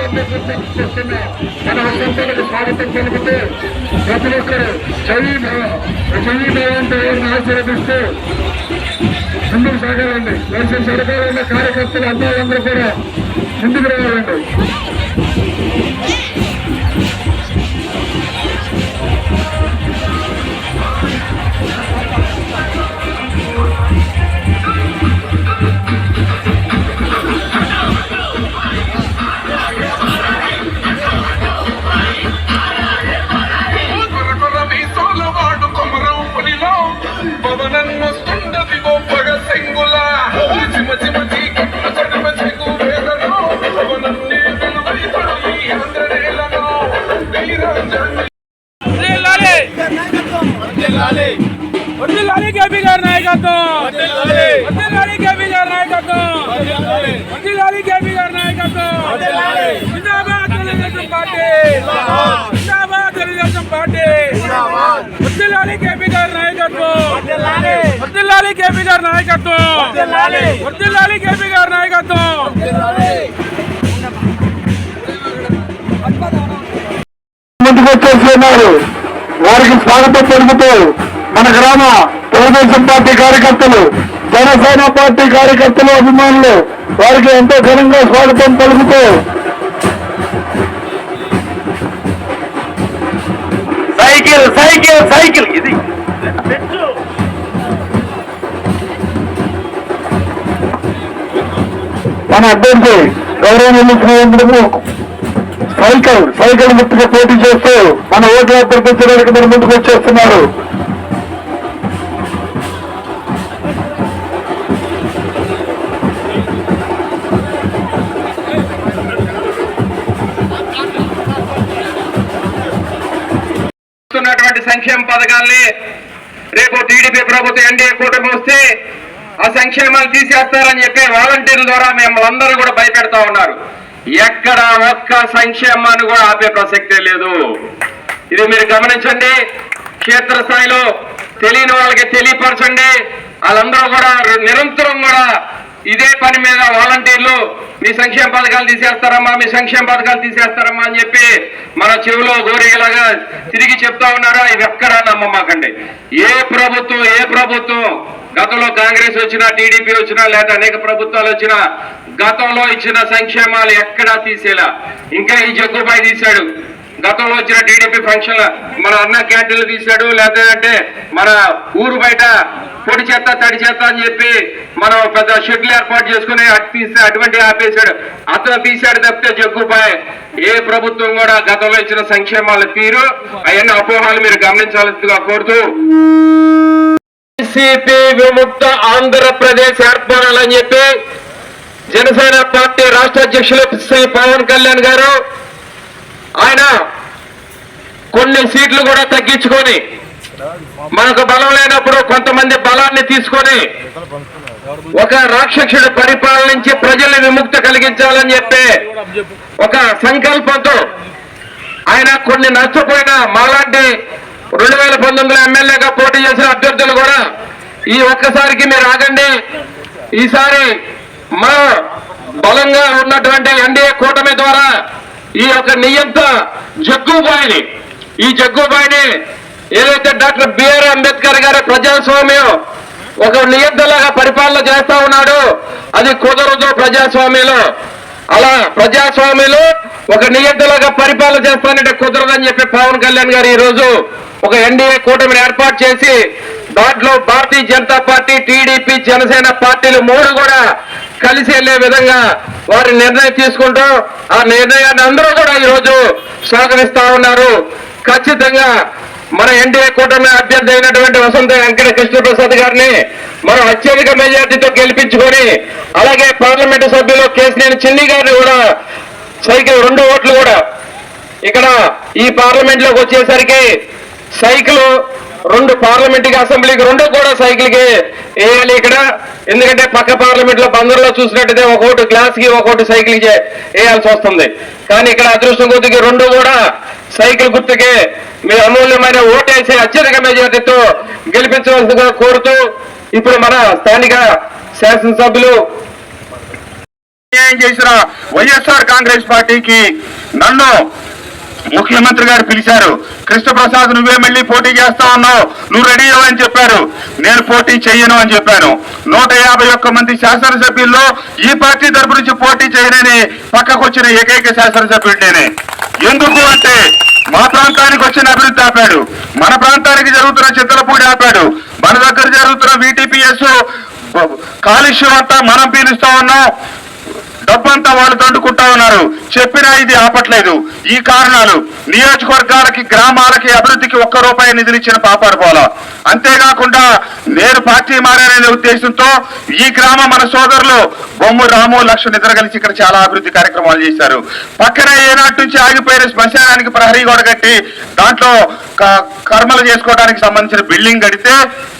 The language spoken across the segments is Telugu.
చేస్తున్న మన అసంతలకు స్వాగతం పలుకుతూ ప్రతి ఒక్కరు చెవి చెవి భవంతో ఆశీర్వదిస్తూ ముందుకు సాగాలండి దయచేసి సరకాల కార్యకర్తలు అందరూ కూడా ముందుకు రావాలండి. వర్ధిల్లాలి కేపీ గారి నాయకత్వం. వర్ధిల్లాలి కేపీ గారి నాయకత్వం. ముందుకు వచ్చేస్తున్నారు వారికి స్వాగతం తెలుపుతూ మన గ్రామ తెలుగుదేశం పార్టీ కార్యకర్తలు జనసేన పార్టీ కార్యకర్తలు అభిమానులు వారికి ఎంతో ఘనంగా స్వాగతం తెలుపుతూ సైకిల్ సైకిల్ సైకిల్ ఇది. మన అభ్యర్థి గౌరవ శ్రీరంద్రము సైకిల్ సైకిల్ గుర్తుగా పోటీ చేస్తూ మన ఓట్ల అభ్యర్థించడానికి మన ముందుకు వచ్చేస్తున్నారు. సంక్షేమ పథకాల్ని రేపు టీడీపీ ప్రభుత్వం ఎన్డీఏ కూటమి వస్తే ఆ సంక్షేమాలు తీసేస్తారని చెప్పి వాలంటీర్ల ద్వారా మిమ్మల్ని అందరూ కూడా భయపెడతా ఉన్నారు. ఎక్కడ ఒక్క సంక్షేమాన్ని కూడా ఆపే ప్రసక్తే లేదు. ఇది మీరు గమనించండి క్షేత్రస్థాయిలో తెలియని వాళ్ళకి తెలియపరచండి. వాళ్ళందరూ కూడా నిరంతరం కూడా ఇదే పని మీద వాలంటీర్లు మీ సంక్షేమ పథకాలు తీసేస్తారమ్మా మీ సంక్షేమ పథకాలు తీసేస్తారమ్మా అని చెప్పి మన చెవిలో గోరిగలాగా తిరిగి చెప్తా ఉన్నారా? ఇవి ఎక్కడా నమ్మమాకండి. ఏ ప్రభుత్వం ఏ ప్రభుత్వం గతంలో కాంగ్రెస్ వచ్చినా టీడీపీ వచ్చినా లేదా అనేక ప్రభుత్వాలు వచ్చినా గతంలో ఇచ్చిన సంక్షేమాలు ఎక్కడా తీసేలా. ఇంకా ఈ జగ్గుబాయి తీశాడు. గతంలో వచ్చిన టీడీపీ ఫంక్షన్ మన అన్న క్యాంటీన్లు తీశాడు లేదంటే మన ఊరు బయట పొడి చేత తడి చేత అని చెప్పి మనం పెద్ద షెడ్లు ఏర్పాటు చేసుకుని అటు తీస్తే అటువంటి ఆపేశాడు. అతను తీశాడు తప్పితే జగ్గుబాయ్ ఏ ప్రభుత్వం కూడా గతంలో ఇచ్చిన సంక్షేమాల తీరు అవన్నీ అపోహాలు మీరు గమనించాల్సిందిగా కోరుతూ సిపి విముక్త ఆంధ్రప్రదేశ్ ఏర్పడాలని చెప్పి జనసేన పార్టీ రాష్ట్ర అధ్యక్షులు శ్రీ పవన్ కళ్యాణ్ గారు ఆయన కొన్ని సీట్లు కూడా తగ్గించుకొని మనకు బలం లేనప్పుడు కొంతమంది బలాన్ని తీసుకొని ఒక రాక్షసుడు పరిపాలన నుంచి ప్రజల్ని విముక్తి కలిగించాలని చెప్పి ఒక సంకల్పంతో ఆయన కొన్ని నష్టపోయిన మాలాంటి రెండు వేల పంతొమ్మిదిలో ఎమ్మెల్యేగా పోటీ చేసిన అభ్యర్థులు కూడా ఈ ఒక్కసారికి మీరు ఆగండి. ఈసారి మా బలంగా ఉన్నటువంటి ఎన్డీఏ కూటమి ద్వారా ఈ యొక్క నియంత జగ్గుబాయిని ఈ జగ్గుబాయిని ఏదైతే డాక్టర్ బిఆర్ అంబేద్కర్ గారి ప్రజాస్వామ్యం ఒక నియంతలాగా పరిపాలన చేస్తా ఉన్నాడు అది కుదరదు ప్రజాస్వామ్యంలో. అలా ప్రజాస్వామ్యంలో ఒక నియంతలాగా పరిపాలన చేస్తానంటే కుదరదని చెప్పి పవన్ కళ్యాణ్ గారు ఈరోజు ఒక ఎన్డీఏ కూటమిని ఏర్పాటు చేసి దాంట్లో భారతీయ జనతా పార్టీ టీడీపీ జనసేన పార్టీలు మూడు కూడా కలిసి వెళ్ళే విధంగా వారి నిర్ణయం తీసుకుంటూ ఆ నిర్ణయాన్ని అందరూ కూడా ఈరోజు స్వాగతిస్తా ఉన్నారు. ఖచ్చితంగా మన ఎన్డీఏ కూటమి అభ్యర్థి అయినటువంటి వసంత వెంకట కృష్ణప్రసాద్ గారిని మనం అత్యధిక మెజార్టీతో గెలిపించుకొని అలాగే పార్లమెంటు సభ్యులు కేసినేని చిన్ని గారిని కూడా సైకిల్ రెండు ఓట్లు కూడా ఇక్కడ ఈ పార్లమెంట్లోకి వచ్చేసరికి సైకిల్ రెండు పార్లమెంట్ అసెంబ్లీకి రెండు కూడా సైకిల్కి వేయాలి ఇక్కడ. ఎందుకంటే పక్క పార్లమెంట్లో బందర్లో చూసినట్టయితే ఒకటి గ్లాస్కి ఒకటి సైకిల్కి వేయాల్సి వస్తుంది. కానీ ఇక్కడ అదృష్టం కొద్దికి రెండు కూడా సైకిల్ గుర్తుకి మీ అమూల్యమైన ఓటేసి అత్యధిక మెజార్టీతో గెలిపించవలసిందిగా కోరుతూ ఇప్పుడు మన స్థానిక శాసనసభ్యులు చేసిన వైఎస్ఆర్ కాంగ్రెస్ పార్టీకి నన్ను ముఖ్యమంత్రి గారు పిలిచారు కృష్ణప్రసాద్ నువ్వే మళ్ళీ పోటీ చేస్తా ఉన్నావు నువ్వు రెడీ అని చెప్పారు. నేను పోటీ చెయ్యను అని చెప్పాను. నూట యాభై ఒక్క మంది శాసనసభ్యుల్లో ఈ పార్టీ తరపు నుంచి పోటీ చేయనని పక్కకొచ్చిన ఏకైక శాసనసభ్యుడు నేనే ఎందుకు అంటే మా ప్రాంతానికి వచ్చిన అభివృద్ధి ఆపాడు. మన ప్రాంతానికి జరుగుతున్న చిత్తలపూడి ఆపాడు. మన దగ్గర జరుగుతున్న వీటీపీఎస్ కాలుష్యం అంతా మనం పీలుస్తా ఉన్నాం. డబ్బంతా వాళ్ళు దండుకుంటా ఉన్నారు. చెప్పినా ఇది ఆపట్లేదు. ఈ కారణాలు నియోజకవర్గాలకి గ్రామాలకి అభివృద్ధికి ఒక్క రూపాయి నిధులు ఇచ్చిన పాపాడు పోలా. అంతేకాకుండా నేను పార్టీ మారాననే ఉద్దేశంతో ఈ గ్రామ మన సోదరులు బొమ్ము రాము లక్ష నిద్ర కలిసి ఇక్కడ చాలా అభివృద్ధి కార్యక్రమాలు చేశారు. పక్కన ఏనాటి నుంచి ఆగిపోయిన శ్మశానానికి ప్రహరీ గోడ కట్టి దాంట్లో క- కర్మలు చేసుకోవడానికి సంబంధించిన బిల్డింగ్ కడితే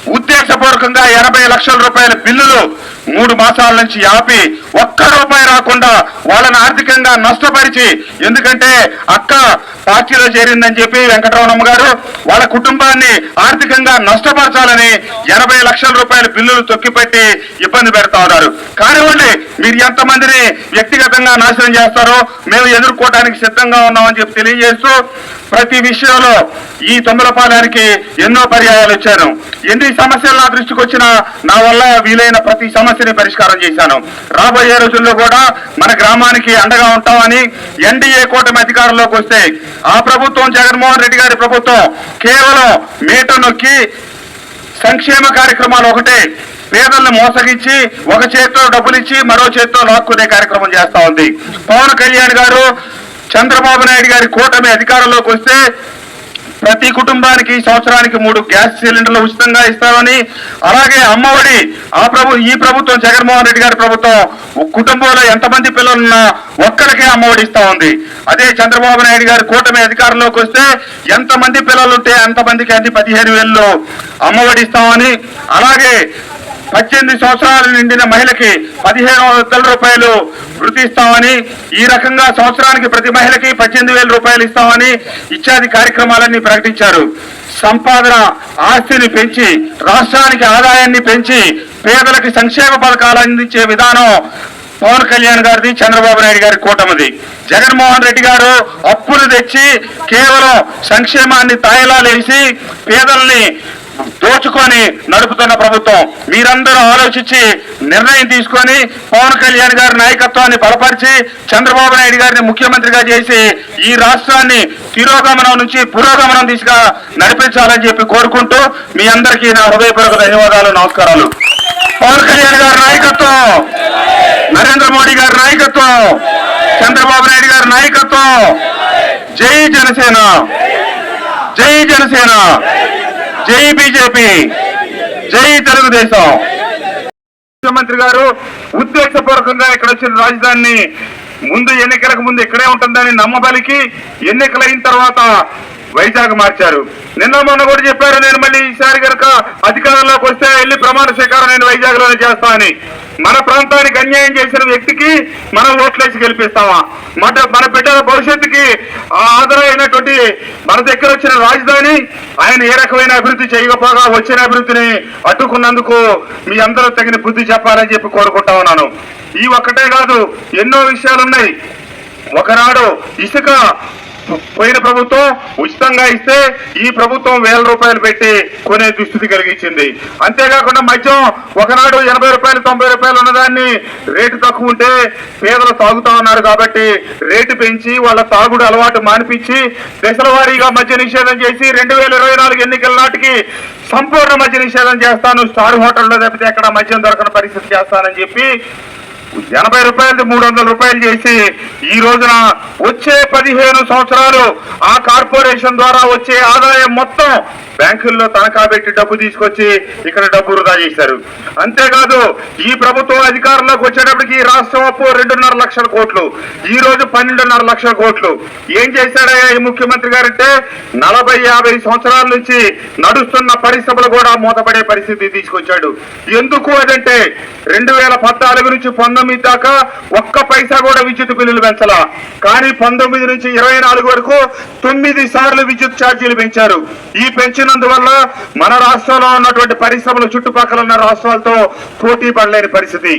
ఉద్దేశపూర్వకంగా ఎనభై లక్షల రూపాయల బిల్లులు మూడు మాసాల నుంచి ఆపి ఒక్క రూపాయి కాకుండా వాళ్ళని ఆర్థికంగా నష్టపరిచి ఎందుకంటే అక్క పార్టీలో చేరిందని చెప్పి వెంకటరమణమ్మ గారు వాళ్ళ కుటుంబాన్ని ఆర్థికంగా నష్టపరచాలని ఎనభై లక్షల రూపాయల బిల్లులు తొక్కిపెట్టి ఇబ్బంది పెడతా ఉన్నారు. కానివ్వండి మీరు ఎంతమందిని వ్యక్తిగతంగా నాశనం చేస్తారో మేము ఎదుర్కోవడానికి సిద్ధంగా ఉన్నామని చెప్పి తెలియజేస్తూ ప్రతి విషయంలో ఈ తొమ్మిదపాలయానికి ఎన్నో పర్యాయాలు ఇచ్చాను ఎన్ని సమస్యలు నా దృష్టికి వచ్చినా నా వల్ల వీలైన ప్రతి సమస్యని పరిష్కారం చేశాను. రాబోయే రోజుల్లో కూడా మన గ్రామానికి అండగా ఉంటామని ఎన్డీఏ కూటమి అధికారంలోకి వస్తే ఆ ప్రభుత్వం జగన్మోహన్ రెడ్డి గారి ప్రభుత్వం కేవలం మీట నొక్కి సంక్షేమ కార్యక్రమాలు ఒకటే పేదలను మోసగించి ఒక చేతితో డబ్బులిచ్చి మరో చేతితో లాక్కునే కార్యక్రమం చేస్తా ఉంది. పవన్ కళ్యాణ్ గారు చంద్రబాబు నాయుడు గారి కూటమి అధికారంలోకి వస్తే ప్రతి కుటుంబానికి సంవత్సరానికి మూడు గ్యాస్ సిలిండర్లు ఉచితంగా ఇస్తామని అలాగే అమ్మఒడి ఆ ప్రభు ఈ ప్రభుత్వం జగన్మోహన్ రెడ్డి గారి ప్రభుత్వం కుటుంబంలో ఎంతమంది పిల్లలున్నా ఒక్కరికే అమ్మఒడి ఇస్తా ఉంది. అదే చంద్రబాబు నాయుడు గారి కూటమి అధికారంలోకి వస్తే ఎంతమంది పిల్లలు ఉంటే అంతమందికి అన్ని పదిహేను వేలు అమ్మఒడి ఇస్తామని అలాగే పద్దెనిమిది సంవత్సరాలు నిండిన మహిళకి పదిహేను వందల రూపాయలు వృత్తి ఇస్తామని ఈ రకంగా సంవత్సరానికి ప్రతి మహిళకి పద్దెనిమిది వేల రూపాయలు ఇస్తామని ఇత్యాది కార్యక్రమాలన్నీ ప్రకటించారు. సంపాదన ఆస్తిని పెంచి రాష్ట్రానికి ఆదాయాన్ని పెంచి పేదలకి సంక్షేమ పథకాలు అందించే విధానం పవన్ కళ్యాణ్ గారిది చంద్రబాబు నాయుడు గారి కూటమిది. జగన్మోహన్ రెడ్డి గారు అప్పులు తెచ్చి కేవలం సంక్షేమాన్ని తాయిలాలేసి పేదల్ని దోచుకొని నడుపుతున్న ప్రభుత్వం. మీరందరూ ఆలోచించి నిర్ణయం తీసుకొని పవన్ కళ్యాణ్ గారి నాయకత్వాన్ని బలపరిచి చంద్రబాబు నాయుడు గారిని ముఖ్యమంత్రిగా చేసి ఈ రాష్ట్రాన్ని తిరోగమనం నుంచి పురోగమనం దిశగా నడిపించాలని చెప్పి కోరుకుంటూ మీ అందరికీ నా హృదయపూర్వక ధన్యవాదాలు నమస్కారాలు. పవన్ కళ్యాణ్ గారి నాయకత్వం. నరేంద్ర మోడీ గారి నాయకత్వం. చంద్రబాబు నాయుడు గారి నాయకత్వం. జై జనసేన. జై జనసేన. జై బీజేపీ. జై తెలుగుదేశం. ముఖ్యమంత్రి గారు ఉద్దేశపూర్వకంగా ఇక్కడ వచ్చిన రాజధానిని ముందు ఎన్నికలకు ముందు ఇక్కడే ఉంటుందని నమ్మబలికి ఎన్నికలైన తర్వాత వైజాగ్ మార్చారు. నిన్న మొన్న కూడా చెప్పారు నేను మళ్ళీ ఈసారి కనుక అధికారంలోకి వస్తే వెళ్ళి ప్రమాణ స్వీకారం నేను వైజాగ్లోనే చేస్తా అని మన ప్రాంతానికి అన్యాయం చేసిన వ్యక్తికి మనం ఓట్లేసి గెలిపిస్తామా? మన మన బిడ్డల భవిష్యత్తుకి ఆధారమైనటువంటి మన దగ్గర వచ్చిన రాజధాని ఆయన ఏ రకమైన అభివృద్ధి చేయకపోగా వచ్చిన అభివృద్ధిని అడ్డుకున్నందుకు మీ అందరూ తగిన బుద్ధి చెప్పాలని చెప్పి కోరుకుంటా ఉన్నాను. ఈ ఒక్కటే కాదు ఎన్నో విషయాలు ఉన్నాయి ఒకనాడు ఇసుక పోయిన ప్రభుత్వం ఉచితంగా ఇస్తే ఈ ప్రభుత్వం వేల రూపాయలు పెట్టి కొనే దుస్థితి కలిగించింది. అంతేకాకుండా మద్యం ఒకనాడు ఎనభై రూపాయలు తొంభై రూపాయలు ఉన్నదాన్ని రేటు తక్కువ ఉంటే పేదలు తాగుతా ఉన్నారు కాబట్టి రేటు పెంచి వాళ్ళ తాగుడు అలవాటు మానిపించి దశల వారీగా మద్య నిషేధం చేసి రెండు వేల ఇరవై నాలుగు ఎన్నికల నాటికి సంపూర్ణ మద్య నిషేధం చేస్తాను. స్టార్ హోటల్లో తప్పితే ఎక్కడ మద్యం దొరకని పరిస్థితి చేస్తానని చెప్పి ఎనభై రూపాయలది మూడు వందల రూపాయలు చేసి ఈ రోజున వచ్చే పదిహేను సంవత్సరాలు ఆ కార్పొరేషన్ ద్వారా వచ్చే ఆదాయం మొత్తం బ్యాంకుల్లో తనఖా పెట్టి డబ్బు తీసుకొచ్చి ఇక్కడ డబ్బు వృధా చేశారు. అంతేకాదు ఈ ప్రభుత్వం అధికారంలోకి వచ్చేటప్పటికి రాష్ట్రం అప్పు రెండున్నర లక్షల కోట్లు. ఈ రోజు పన్నెండున్నర లక్షల కోట్లు. ఏం చేశాడయ్యా ఈ ముఖ్యమంత్రి గారంటే నలభై యాభై సంవత్సరాల నుంచి నడుస్తున్న పరిశ్రమలు కూడా మూతపడే పరిస్థితి తీసుకొచ్చాడు. ఎందుకు అదంటే రెండు వేల పద్నాలుగు నుంచి పంతొమ్మిది దాకా ఒక్క పైసా కూడా విద్యుత్ బిల్లులు పెంచాల. కానీ పంతొమ్మిది నుంచి ఇరవై నాలుగు వరకు తొమ్మిది సార్లు విద్యుత్ ఛార్జీలు పెంచారు. ఈ పెంచిన లేనందువల్ల మన రాష్ట్రంలో ఉన్నటువంటి పరిశ్రమలు చుట్టుపక్కల ఉన్న రాష్ట్రాలతో పోటీ పడలేని పరిస్థితి.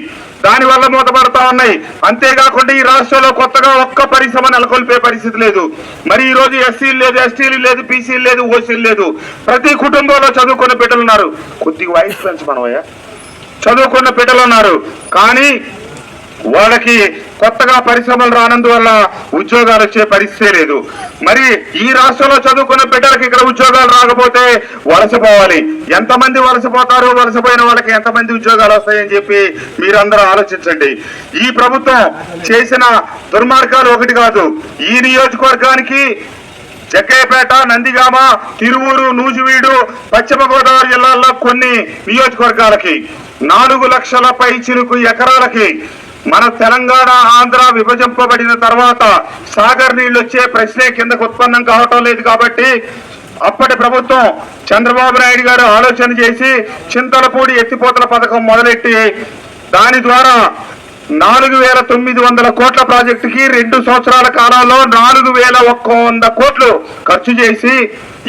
దానివల్ల మూతపడతా ఉన్నాయి. అంతేకాకుండా ఈ రాష్ట్రంలో కొత్తగా ఒక్క పరిశ్రమ నెలకొల్పే పరిస్థితి లేదు. మరి ఈ రోజు ఎస్సీలు లేదు ఎస్టీలు లేదు బీసీలు లేదు ఓసీలు లేదు. ప్రతి కుటుంబంలో చదువుకున్న బిడ్డలు ఉన్నారు. కొద్దిగా వయసు పెంచమనవయ్యా. చదువుకున్న బిడ్డలు ఉన్నారు. కానీ వాళ్ళకి కొత్తగా పరిశ్రమలు రానందువల్ల ఉద్యోగాలు వచ్చే పరిస్థితే లేదు. మరి ఈ రాష్ట్రంలో చదువుకున్న బిడ్డలకు ఇక్కడ ఉద్యోగాలు రాకపోతే వలసపోవాలి. ఎంతమంది వలసపోతారు? వలసపోయిన వాళ్ళకి ఎంతమంది ఉద్యోగాలు వస్తాయని చెప్పి మీరందరూ ఆలోచించండి. ఈ ప్రభుత్వం చేసిన దుర్మార్గాలు ఒకటి కాదు. ఈ నియోజకవర్గానికి జగ్గయ్యపేట నందిగామ తిరువూరు నూజివీడు పశ్చిమ గోదావరి జిల్లాల్లో కొన్ని నియోజకవర్గాలకి నాలుగు లక్షల పై చిరుకు ఎకరాలకి మన తెలంగాణ ఆంధ్ర విభజింపబడిన తర్వాత సాగర్ నీళ్ళు వచ్చే ప్రశ్నే కిందకు ఉత్పన్నం కావటం లేదు కాబట్టి అప్పటి ప్రభుత్వం చంద్రబాబు నాయుడు గారు ఆలోచన చేసి చింతలపూడి ఎత్తిపోతల పథకం మొదలెట్టి దాని ద్వారా నాలుగు వేల తొమ్మిది వందల కోట్ల ప్రాజెక్టుకి రెండు సంవత్సరాల కాలంలో నాలుగు వేల ఒక్క వంద కోట్లు ఖర్చు చేసి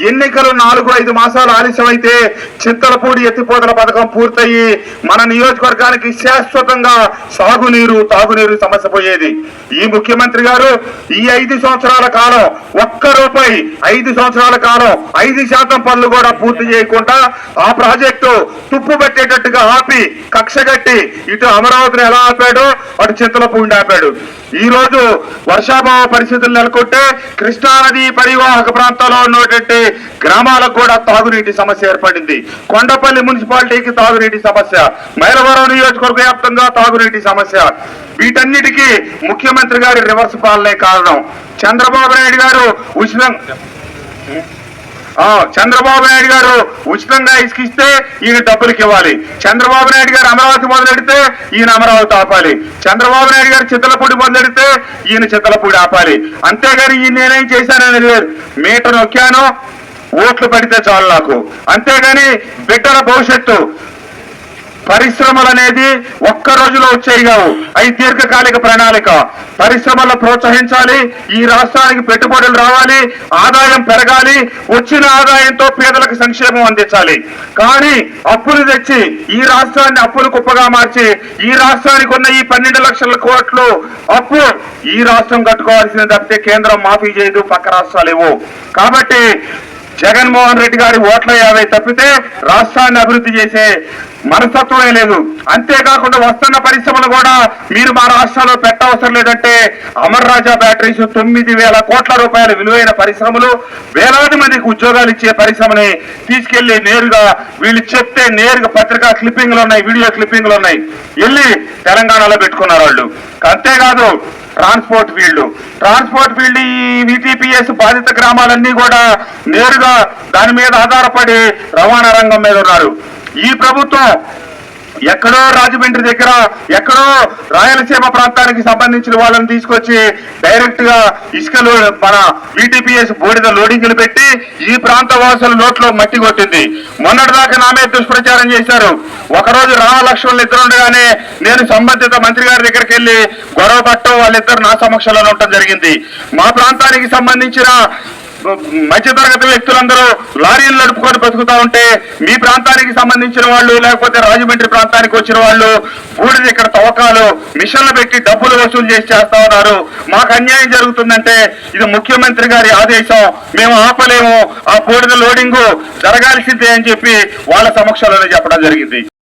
ఎన్నికలు నాలుగు ఐదు మాసాలు ఆలస్యమైతే చింతలపూడి ఎత్తిపోతల పథకం పూర్తయి మన నియోజకవర్గానికి శాశ్వతంగా సాగునీరు తాగునీరు సమస్య పోయేది. ఈ ముఖ్యమంత్రి గారు ఈ ఐదు సంవత్సరాల కాలం ఒక్క రూపాయి ఐదు సంవత్సరాల కాలం ఐదు శాతం పనులు కూడా పూర్తి చేయకుండా ఆ ప్రాజెక్టు తుప్పు పెట్టేటట్టుగా ఆపి కక్షగట్టి ఇటు అమరావతిని ఎలా ఆపాడో అటు చింతలపూడిని ఆపాడు. ఈ రోజు వర్షాభావ పరిస్థితులు నెలకొంటే కృష్ణానది పరివాహక ప్రాంతాల్లో ఉన్నటువంటి గ్రామాలకు కూడా తాగునీటి సమస్య ఏర్పడింది. కొండపల్లి మున్సిపాలిటీకి తాగునీటి సమస్య మైలవరం నియోజకవర్గ వ్యాప్తంగా తాగునీటి సమస్య. వీటన్నిటికీ ముఖ్యమంత్రి గారి రివర్స్ పాలనే కారణం. చంద్రబాబు నాయుడు గారు ఉచితం చంద్రబాబు నాయుడు గారు ఉచితంగా ఇసుకిస్తే ఈయన డబ్బులకి ఇవ్వాలి. చంద్రబాబు నాయుడు గారు అమరావతి మొదలెడితే ఈయన అమరావతి ఆపాలి. చంద్రబాబు నాయుడు గారు చిత్తలపూడి మొదలెడితే ఈయన చిత్తలపూడి ఆపాలి. అంతేగాని ఈయన నేనేం చేశానని లేదు. మీటర్ నొక్కాను ఓట్లు పడితే చాలు నాకు. అంతేగాని బిడ్డల భవిష్యత్తు పరిశ్రమలు అనేది ఒక్క రోజులో వచ్చేవి కావు. అవి దీర్ఘకాలిక ప్రణాళిక. పరిశ్రమలను ప్రోత్సహించాలి ఈ రాష్ట్రానికి పెట్టుబడులు రావాలి ఆదాయం పెరగాలి వచ్చిన ఆదాయంతో పేదలకు సంక్షేమం అందించాలి. కానీ అప్పులు తెచ్చి ఈ రాష్ట్రాన్ని అప్పులు కుప్పగా మార్చి ఈ రాష్ట్రానికి ఉన్న ఈ పన్నెండు లక్షల కోట్లు అప్పు ఈ రాష్ట్రం కట్టుకోవాల్సింది తప్పితే కేంద్రం మాఫీ చేయదు పక్క రాష్ట్రాలు ఇవ్వు కాబట్టి జగన్మోహన్ రెడ్డి గారి ఓట్ల యాభై తప్పితే రాష్ట్రాన్ని అభివృద్ధి చేసే మనస్తత్వమే లేదు. అంతేకాకుండా వస్తున్న పరిశ్రమలు కూడా మీరు మా రాష్ట్రంలో పెట్టవసరం లేదంటే అమర్ రాజా బ్యాటరీస్ తొమ్మిది వేల కోట్ల రూపాయల విలువైన పరిశ్రమలు వేలాది మందికి ఉద్యోగాలు ఇచ్చే పరిశ్రమని తీసుకెళ్ళి నేరుగా వీళ్ళు చెప్తే నేరుగా పత్రికా క్లిప్పింగ్లు ఉన్నాయి వీడియో క్లిప్పింగ్లు ఉన్నాయి. వెళ్ళి తెలంగాణలో పెట్టుకున్నారు వాళ్ళు. అంతేకాదు ట్రాన్స్పోర్ట్ ఫీల్డ్ ట్రాన్స్పోర్ట్ ఫీల్డ్ ఈ విటిపిఎస్ బాధిత గ్రామాలన్నీ కూడా నేరుగా దాని మీద ఆధారపడి రవాణా రంగం మీద ఉన్నారు. ఈ ప్రభుత్వం ఎక్కడో రాజమండ్రి దగ్గర ఎక్కడో రాయలసీమ ప్రాంతానికి సంబంధించిన వాళ్ళని తీసుకొచ్చి డైరెక్ట్గా ఇసుకలు మన విటిపిఎస్ బూడిద లోడింగ్లు పెట్టి ఈ ప్రాంత వాసుల నోట్లో మట్టి కొట్టింది. మొన్నటిదాకా నామే దుష్ప్రచారం చేశారు. ఒకరోజు రామలక్ష్మణులు ఇద్దరు ఉండగానే నేను సంబంధిత మంత్రి గారి దగ్గరికి వెళ్ళి గొడవ పట్టడం వాళ్ళిద్దరు నా సమక్షంలో ఉండటం జరిగింది. మా ప్రాంతానికి సంబంధించిన మధ్యతరగతి వ్యక్తులందరూ లారీలు నడుపుకొని బతుకుతా ఉంటే మీ ప్రాంతానికి సంబంధించిన వాళ్ళు లేకపోతే రాజమండ్రి ప్రాంతానికి వచ్చిన వాళ్ళు బూడిద ఇక్కడ తవ్వకాలు మిషన్లు పెట్టి డబ్బులు వసూలు చేసి చేస్తా ఉన్నారు. మాకు అన్యాయం జరుగుతుందంటే ఇది ముఖ్యమంత్రి గారి ఆదేశం. మేము ఆపలేము. ఆ బూడిద లోడింగ్ జరగాల్సిందే అని చెప్పి వాళ్ళ సమక్షంలోనే చెప్పడం జరిగింది.